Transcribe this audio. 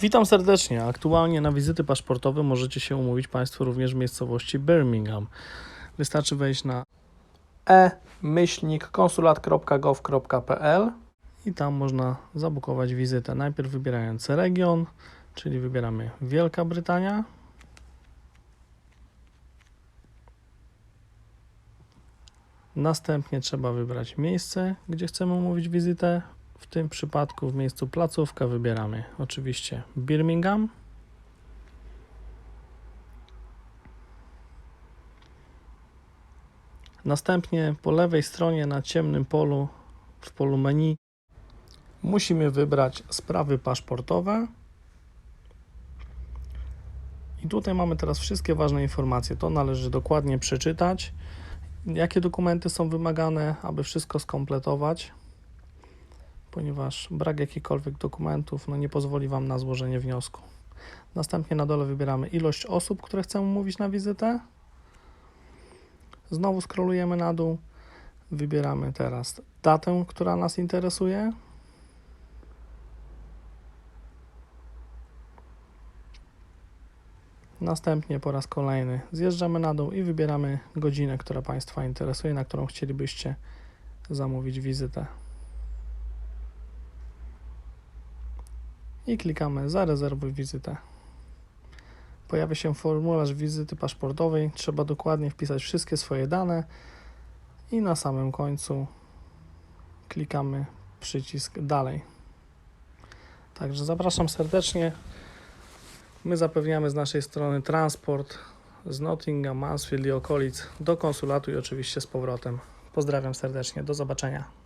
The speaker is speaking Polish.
Witam serdecznie. Aktualnie na wizyty paszportowe możecie się umówić Państwo również w miejscowości Birmingham. Wystarczy wejść na e-konsulat.gov.pl i tam można zabukować wizytę. Najpierw wybierając region, czyli wybieramy Wielka Brytania. Następnie trzeba wybrać miejsce, gdzie chcemy umówić wizytę. W tym przypadku w miejscu placówka wybieramy oczywiście Birmingham. Następnie po lewej stronie na ciemnym polu, w polu menu, musimy wybrać sprawy paszportowe. I tutaj mamy teraz wszystkie ważne informacje. To należy dokładnie przeczytać. Jakie dokumenty są wymagane, aby wszystko skompletować ponieważ brak jakichkolwiek dokumentów no, nie pozwoli Wam na złożenie wniosku. Następnie na dole wybieramy ilość osób, które chcemy umówić na wizytę. Znowu scrollujemy na dół. Wybieramy teraz datę, która nas interesuje. Następnie po raz kolejny zjeżdżamy na dół i wybieramy godzinę, która Państwa interesuje, na którą chcielibyście zamówić wizytę. I klikamy zarezerwuj wizytę. Pojawia się formularz wizyty paszportowej. Trzeba dokładnie wpisać wszystkie swoje dane i na samym końcu klikamy przycisk dalej. Także zapraszam serdecznie. My zapewniamy z naszej strony transport z Nottingham, Mansfield i okolic do konsulatu i oczywiście z powrotem. Pozdrawiam serdecznie. Do zobaczenia.